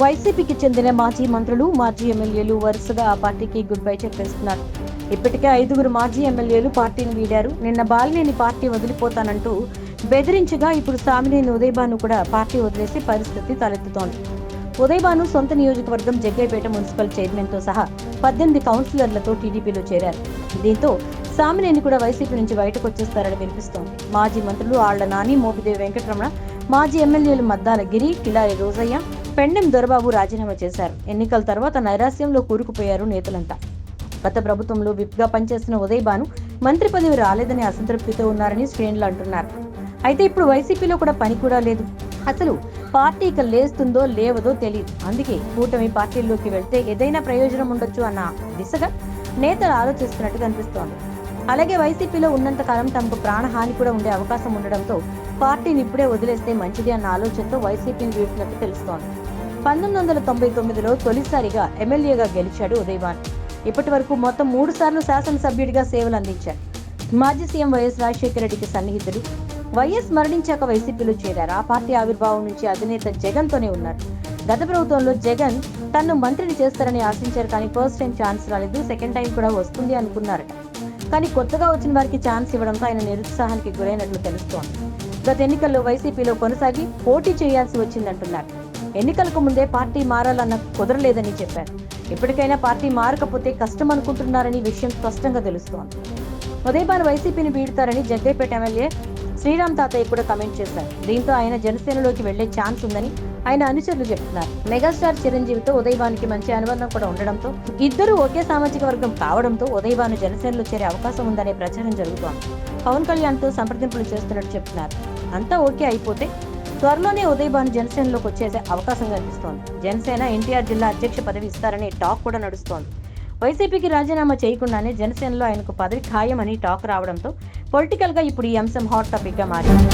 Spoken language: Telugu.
వైసీపీకి చెందిన మాజీ మంత్రులు మాజీ ఎమ్మెల్యేలు వరుసగా ఆ పార్టీకి గుడ్ బై చెప్పేస్తున్నారు. ఇప్పటికే ఐదుగురు మాజీ ఎమ్మెల్యేలు పార్టీని వీడారు. నిన్న బాలినేని పార్టీ వదిలిపోతానంటూ బెదిరించగా ఇప్పుడు సామినేని ఉదయభాను కూడా పార్టీ వదిలేసి పరిస్థితి తలెత్తుతోంది. ఉదయభాను సొంత నియోజకవర్గం జగ్గైపేట మున్సిపల్ చైర్మన్తో సహా పద్దెనిమిది కౌన్సిలర్లతో టీడీపీలో చేరారు. దీంతో సామినేని కూడా వైసీపీ నుంచి బయటకు వచ్చేస్తారని వినిపిస్తోంది. మాజీ మంత్రులు ఆళ్ళ నాని మోపిదేవి వెంకటరమణ మాజీ ఎమ్మెల్యేలు మద్దాల గిరి కిలారి రోజయ్య పెండెం దొరబాబు రాజీనామా చేశారు. ఎన్నికల తర్వాత నైరాస్యంలో కూరుకుపోయారు నేతలంతా. గత ప్రభుత్వంలో విప్గా పనిచేసిన ఉదయ్ భాను మంత్రి పదవి రాలేదని అసంతృప్తితో ఉన్నారని శ్రేణులు అంటున్నారు. అయితే ఇప్పుడు వైసీపీలో కూడా పని కూడా లేదు. అసలు పార్టీ ఇక లేస్తుందో లేవదో తెలియదు అందుకే కూటమి పార్టీల్లోకి వెళ్తే ఏదైనా ప్రయోజనం ఉండొచ్చు అన్న దిశగా నేతలు ఆలోచిస్తున్నట్టు కనిపిస్తోంది అలాగే వైసీపీలో ఉన్నంత కాలం తమకు ప్రాణహాని కూడా ఉండే అవకాశం ఉండడంతో పార్టీని ఇప్పుడే వదిలేస్తే మంచిది అన్న ఆలోచనతో వైసీపీని వీడుతున్నట్టు తెలుస్తోంది. పంతొమ్మిది వందల తొంభై తొమ్మిదిలో తొలిసారిగా ఎమ్మెల్యేగా గెలిచాడు ఉదయవాన్ ఇప్పటి వరకు మొత్తం మూడు సార్లు శాసనసభ్యుడిగా సేవలు అందించారు. మాజీ సీఎం వైఎస్ రాజశేఖర రెడ్డికి సన్నిహితుడు. వైఎస్ మరణించాక వైసీపీలో చేరారు. ఆ పార్టీ ఆవిర్భావం నుంచి అధినేత జగన్తోనే ఉన్నారు. గత ప్రభుత్వంలో జగన్ తన్ను మంత్రిని చేస్తారని ఆశించారు కానీ ఫస్ట్ టైం ఛాన్స్ రాలేదు. సెకండ్ టైం కూడా వస్తుంది అనుకున్నారట కానీ కొత్తగా వచ్చిన వారికి ఛాన్స్ ఇవ్వడంతో ఆయన నిరుత్సాహానికి గురైనట్లు తెలుస్తోంది. గత ఎన్నికల్లో వైసీపీలో కొనసాగి పోటీ చేయాల్సి వచ్చిందంటున్నారు. ఎన్నికలకు ముందే పార్టీ మారాలన్న కుదరలేదని చెప్పారు. ఇప్పటికైనా పార్టీ మారకపోతే కష్టం అనుకుంటున్నారని విషయం స్పష్టంగా తెలుస్తోంది. ఉదయభాను వైసీపీని వీడుతారని జగ్గైపేట ఎమ్మెల్యే శ్రీరామ్ తాతయ్య కూడా కమెంట్ చేశారు. దీంతో ఆయన జనసేనలోకి వెళ్ళే ఛాన్స్ ఉందని ఆయన అనుచరులు చెప్తున్నారు. మెగాస్టార్ చిరంజీవితో ఉదయభానికి మంచి అనుబంధం కూడా ఉండడంతో ఇద్దరు ఒకే సామాజిక వర్గం కావడంతో ఉదయభాను జనసేనలో చేరే అవకాశం ఉందనే ప్రచారం జరుగుతోంది. పవన్ కళ్యాణ్తో సంప్రదింపులు చేస్తున్నట్టు చెప్తున్నారు. అంతా ఓకే అయిపోతే త్వరలోనే ఉదయభాను జనసేనలోకి వచ్చేసే అవకాశం కనిపిస్తోంది. జనసేన ఎన్టీఆర్ జిల్లా అధ్యక్ష పదవి ఇస్తారనే టాక్ కూడా నడుస్తోంది. వైసీపీకి రాజీనామా చేయకుండానే జనసేనలో ఆయనకు పదవి ఖాయమని టాక్ రావడంతో పొలిటికల్గా ఇప్పుడు ఈ అంశం హాట్ టాపిక్గా మారింది.